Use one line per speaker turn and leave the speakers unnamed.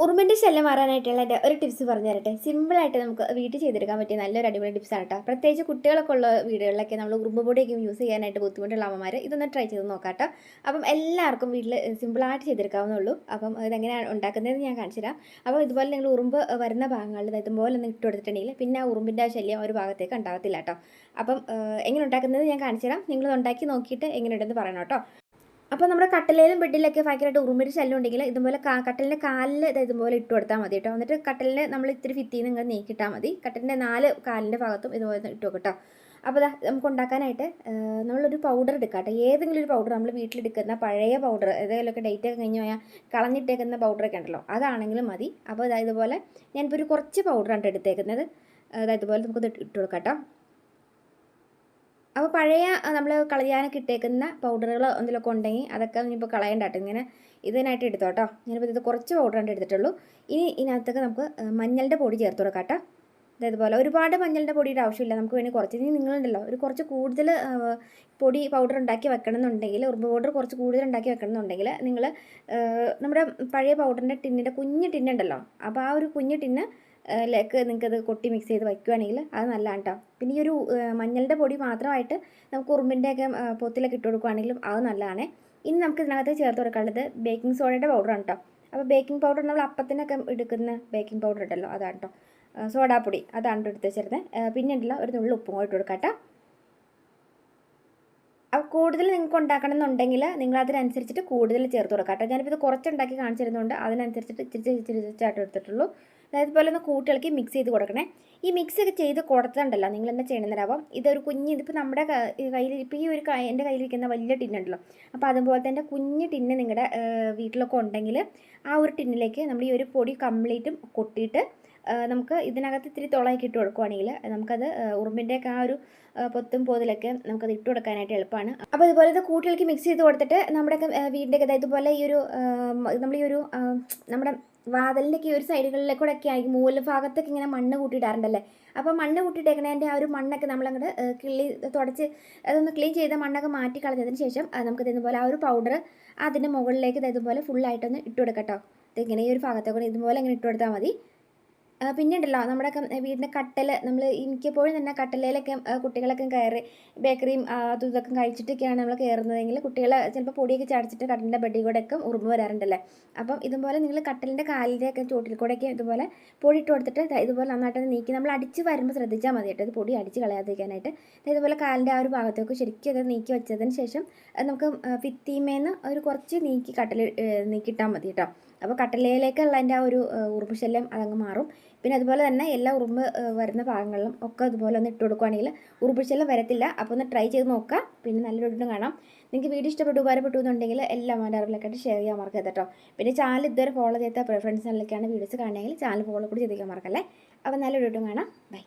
ഉറുമ്പിന്റെ ശല്യം മാറാനായിട്ടുള്ള ഒരു ടിപ്സ് പറഞ്ഞു തരട്ടെ. സിമ്പിളായിട്ട് നമുക്ക് വീട്ടിൽ ചെയ്തെടുക്കാൻ പറ്റിയ നല്ലൊരു അടിപൊളി ടിപ്സാണ് കേട്ടോ പ്രത്യേകിച്ച് കുട്ടികളൊക്കെ ഉള്ള വീടുകളിലൊക്കെ നമ്മൾ ഉറുമ്പ് പൊടിയൊക്കെ യൂസ് ചെയ്യാനായിട്ട് ബുദ്ധിമുട്ടുള്ള അമ്മമാർ ഇതൊന്ന് ട്രൈ ചെയ്ത് നോക്കാം കേട്ടോ അപ്പം എല്ലാവർക്കും വീട്ടിൽ സിമ്പിളായിട്ട് ചെയ്തെടുക്കാവുന്നുള്ളൂ അപ്പം ഇതെങ്ങനെയാണ് ഉണ്ടാക്കുന്നതെന്ന് ഞാൻ കാണിച്ചു തരാം. അപ്പോൾ ഇതുപോലെ നിങ്ങൾ ഉറുമ്പ് വരുന്ന ഭാഗങ്ങളിൽ ഇതുപോലെ ഒന്ന് ഇട്ട് കൊടുത്തിട്ടുണ്ടെങ്കിൽ പിന്നെ ആ ഉറുമ്പിന്റെ ആ ശല്യം ഒരു ഭാഗത്തേക്ക് ഉണ്ടാകത്തില്ല കേട്ടോ അപ്പം എങ്ങനെ ഉണ്ടാക്കുന്നത് ഞാൻ കാണിച്ചു തരാം. നിങ്ങൾ ഉണ്ടാക്കി നോക്കിയിട്ട് എങ്ങനെയുണ്ടെന്ന് പറയണം കേട്ടോ അപ്പോൾ നമ്മുടെ കട്ടലിലും ബെഡിലൊക്കെ ഭയങ്കരമായിട്ട് ഉറുമ്പിന്റെ ശല്യം ഉണ്ടെങ്കിൽ ഇതുപോലെ കട്ടലിന്റെ കാലിൽ ഇത് ഇതുപോലെ ഇട്ട് കൊടുത്താൽ മതി കേട്ടോ. എന്നിട്ട് കട്ടലിന് നമ്മൾ ഇത്തിരി ഫിത്തിയിൽ ഇങ്ങനെ നീക്കിയിട്ടാൽ മതി. കട്ടലിന്റെ നാല് കാലിന്റെ ഭാഗത്തും ഇതുപോലെ ഇട്ട് കേട്ടോ അപ്പോൾ ഇതാ നമുക്ക് ഉണ്ടാക്കാനായിട്ട് നമ്മളൊരു പൗഡർ എടുക്കാം കേട്ടോ. ഏതെങ്കിലും ഒരു പൗഡർ നമ്മൾ വീട്ടിലെടുക്കുന്ന പഴയ പൗഡർ ഏതെങ്കിലുമൊക്കെ ഡേറ്റ് ഒക്കെ കഴിഞ്ഞ് പോയാൽ കളഞ്ഞിട്ടേക്കുന്ന പൗഡറൊക്കെ ഉണ്ടല്ലോ അതാണെങ്കിലും മതി. അപ്പോൾ ഇതാ ഇതുപോലെ ഞാനിപ്പോൾ ഒരു കുറച്ച് പൗഡറാണ് എടുത്തേക്കുന്നത്. അതായത് ഇതുപോലെ നമുക്കത് ഇട്ട് കൊടുക്കാം കേട്ടോ. അപ്പോൾ പഴയ നമ്മൾ കളയാനൊക്കെ ഇട്ടേക്കുന്ന പൗഡറുകൾ എന്തെങ്കിലുമൊക്കെ ഉണ്ടെങ്കിൽ അതൊക്കെ ഇനിയിപ്പോൾ കളയണ്ട ഇങ്ങനെ ഇതിനായിട്ട് എടുത്തോ കേട്ടോ ഞാനിപ്പോൾ ഇത് കുറച്ച് പൗഡർ പൗഡറാണ് എടുത്തിട്ടുള്ളൂ. ഇനി ഇതിനകത്തൊക്കെ നമുക്ക് മഞ്ഞളുടെ പൊടി ചേർത്ത് കൊടുക്കാം കേട്ടോ അതേപോലെ പോലെ ഒരുപാട് മഞ്ഞളുടെ പൊടിയുടെ ആവശ്യമില്ല. നമുക്ക് വേണമെങ്കിൽ കുറച്ച്. ഇനി നിങ്ങളുണ്ടല്ലോ ഒരു കുറച്ച് കൂടുതൽ പൊടി പൗഡർ ഉണ്ടാക്കി വെക്കണം എന്നുണ്ടെങ്കിൽ ഉറുമ്പ് പൗഡർ കുറച്ച് കൂടുതൽ ഉണ്ടാക്കി വെക്കണം എന്നുണ്ടെങ്കിൽ നിങ്ങൾ നമ്മുടെ പഴയ പൗഡറിന്റെ ടിന്നിന്റെ കുഞ്ഞ് ടിന്നുണ്ടല്ലോ. അപ്പോൾ ആ ഒരു കുഞ്ഞ് ടിന്ന് ലേക്ക് നിങ്ങൾക്കത് കൊട്ടി മിക്സ് ചെയ്ത് വയ്ക്കുകയാണെങ്കിൽ അത് നല്ലതാണ് കേട്ടോ പിന്നെ ഈ ഒരു മഞ്ഞളുടെ പൊടി മാത്രമായിട്ട് നമുക്ക് ഉറുമ്പിന്റെയൊക്കെ പൊത്തിലൊക്കെ ഇട്ട് കൊടുക്കുകയാണെങ്കിലും അത് നല്ലതാണ്. ഇനി നമുക്ക് ഇതിനകത്ത് ചേർത്ത് കൊടുക്കാനുള്ളത് ബേക്കിംഗ് സോഡയുടെ പൗഡറാണ് കേട്ടോ അപ്പോൾ ബേക്കിംഗ് പൗഡർ നമ്മൾ അപ്പത്തിനൊക്കെ എടുക്കുന്ന ബേക്കിംഗ് പൗഡർ ഉണ്ടല്ലോ അതാണ് കേട്ടോ സോഡാപ്പൊടി അതാണ് എടുത്ത് വെച്ചിരുന്നത് പിന്നെ ഉണ്ടല്ലോ ഒരു നുള്ളി ഉപ്പും കൂടി കൊടുക്കാം അപ്പോൾ കൂടുതൽ നിങ്ങൾക്ക് ഉണ്ടാക്കണം എന്നുണ്ടെങ്കിൽ നിങ്ങൾ അതിനനുസരിച്ചിട്ട് കൂടുതൽ ചേർത്ത് കൊടുക്കാം കേട്ടോ ഞാനിപ്പോൾ ഇത് കുറച്ചുണ്ടാക്കി കാണിച്ചിരുന്നുണ്ട് അതിനനുസരിച്ചിട്ട് ഇച്ചിരി ഇച്ചിരി ഇച്ചിരിച്ചായിട്ട് എടുത്തിട്ടുള്ളൂ. അതായത് പോലെ ഒന്ന് കൂട്ടിളക്കി മിക്സ് ചെയ്ത് കൊടുക്കണേ. ഈ മിക്സ് ഒക്കെ ചെയ്ത് കൊടുത്തിട്ടുണ്ടല്ലോ നിങ്ങൾ എന്താ ചെയ്യണമെന്നരാവും ഇതൊരു കുഞ്ഞ് ഇതിപ്പോൾ നമ്മുടെ കയ്യിൽ ഇപ്പോൾ ഈ ഒരു എന്റെ കയ്യിലിരിക്കുന്ന വലിയ ടിന്നുണ്ടല്ലോ അപ്പോൾ അതുപോലെ തന്നെ കുഞ്ഞ് ടിന്ന് നിങ്ങളുടെ വീട്ടിലൊക്കെ ഉണ്ടെങ്കിൽ ആ ഒരു ടിന്നിലേക്ക് നമ്മൾ ഈ ഒരു പൊടി കംപ്ലീറ്റും കൊട്ടിയിട്ട് നമുക്ക് ഇതിനകത്ത് ഇത്തിരി തുളയൊക്കെ ഇട്ട് കൊടുക്കുവാണെങ്കിൽ നമുക്കത് ഉറുമ്പിന്റെയൊക്കെ ആ ഒരു പൊത്തും പോതിലൊക്കെ നമുക്കത് ഇട്ട് കൊടുക്കാനായിട്ട് എളുപ്പമാണ് അപ്പോൾ ഇതുപോലെ ഇത് കൂട്ടികൾക്ക് മിക്സ് ചെയ്ത് കൊടുത്തിട്ട് നമ്മുടെയൊക്കെ വീടിന്റെയൊക്കെ ഇതുപോലെ ഈ ഒരു നമ്മൾ ഈ ഒരു നമ്മുടെ വാതിലിന്റെയൊക്കെ ഒക്കെ ഒരു സൈഡുകളിലെ കൂടെ ഒക്കെ ആയിരിക്കും. മൂല ഭാഗത്തൊക്കെ ഇങ്ങനെ മണ്ണ് കൂട്ടിയിടാറുണ്ടല്ലേ? അപ്പോൾ മണ്ണ് കൂട്ടിയിട്ടേക്കണതിന്റെ ആ ഒരു മണ്ണൊക്കെ നമ്മളങ്ങോട്ട് കിള്ളി തുടച്ച് അതൊന്ന് ക്ലീൻ ചെയ്ത മണ്ണൊക്കെ മാറ്റി കളഞ്ഞതിന് ശേഷം നമുക്ക് ഇതുപോലെ ആ ഒരു പൗഡർ അതിന്റെ മുകളിലേക്ക് ഇത് ഇതുപോലെ ഫുള്ളായിട്ടൊന്ന് ഇട്ട് കൊടുക്കട്ടോ ഇതിങ്ങനെ ഈ ഒരു ഭാഗത്തൊക്കെ കൂടെ ഇതുപോലെ ഇങ്ങനെ ഇട്ട് കൊടുത്താൽ മതി. ആ, പിന്നെ ഉണ്ടല്ലോ നമ്മുടെ ഒക്കെ വീടിന്റെ കട്ടൽ നമ്മൾ മിക്കപ്പോഴും തന്നെ കട്ടലയിലൊക്കെ കുട്ടികളൊക്കെ കയറി ബേക്കറിയും അതും ഇതൊക്കെ കഴിച്ചിട്ടൊക്കെയാണ് നമ്മൾ കയറുന്നതെങ്കിൽ കുട്ടികൾ ചിലപ്പോൾ പൊടിയൊക്കെ ചാടിച്ചിട്ട് കട്ടലിന്റെ ബെഡിൽ കൂടെയൊക്കെ ഉറുമ്പ് വരാറുണ്ടല്ലേ? അപ്പം ഇതുപോലെ നിങ്ങൾ കട്ടലിന്റെ കാലിന്റെ ഒക്കെ ചോട്ടിൽ കൂടെയൊക്കെ ഇതുപോലെ പൊടി ഇട്ട് കൊടുത്തിട്ട് ഇതുപോലെ നന്നായിട്ട് നീക്കി നമ്മൾ അടിച്ച് വരുമ്പോൾ ശ്രദ്ധിച്ചാൽ മതി കേട്ടോ ഇത് പൊടി അടിച്ച് കളയാതിരിക്കാനായിട്ട് ഇതുപോലെ കാലിന്റെ ആ ഒരു ഭാഗത്തൊക്കെ ശരിക്കും അത് നീക്കി വെച്ചതിന് ശേഷം നമുക്ക് ഫിത്തീമേന്ന് ഒരു കുറച്ച് നീക്കി കട്ടൽ നീക്കിയിട്ടാൽ മതി കേട്ടോ. അപ്പോൾ കട്ടലയിലേക്കുള്ള അതിന്റെ ആ ഒരു ഉറുമ്പ് ശല്യം അതങ്ങ് മാറും. പിന്നെ അതുപോലെ തന്നെ എല്ലാ ഉറുമ്പ് വരുന്ന ഭാഗങ്ങളിലും ഒക്കെ അതുപോലെ ഒന്ന് ഇട്ട് കൊടുക്കുകയാണെങ്കിൽ ഉറുമ്പ് ശല്യം വരത്തില്ല. അപ്പോൾ ഒന്ന് ട്രൈ ചെയ്ത് നോക്കുക പിന്നെ നല്ലൊരു ഇട്ടും കാണാം. നിങ്ങൾക്ക് വീഡിയോ ഇഷ്ടപ്പെട്ട് ഉപകാരപ്പെട്ടു എന്നുണ്ടെങ്കിൽ എല്ലാ അവന്റെ അറിവിലൊക്കെ ഷെയർ ചെയ്യാൻ മറക്കരുത് കേട്ടോ. പിന്നെ ചാനൽ ഇതുവരെ ഫോളോ ചെയ്ത പ്രിഫറൻസ് ചാനലൊക്കെയാണ് വീഡിയോസ് കാണുകയെങ്കിൽ ചാനൽ ഫോളോ കൂടി ചെയ്തിരിക്കാൻ മറക്കല്ലേ? അപ്പോൾ നല്ലൊരു ഇട്ടും കാണാം. ബൈ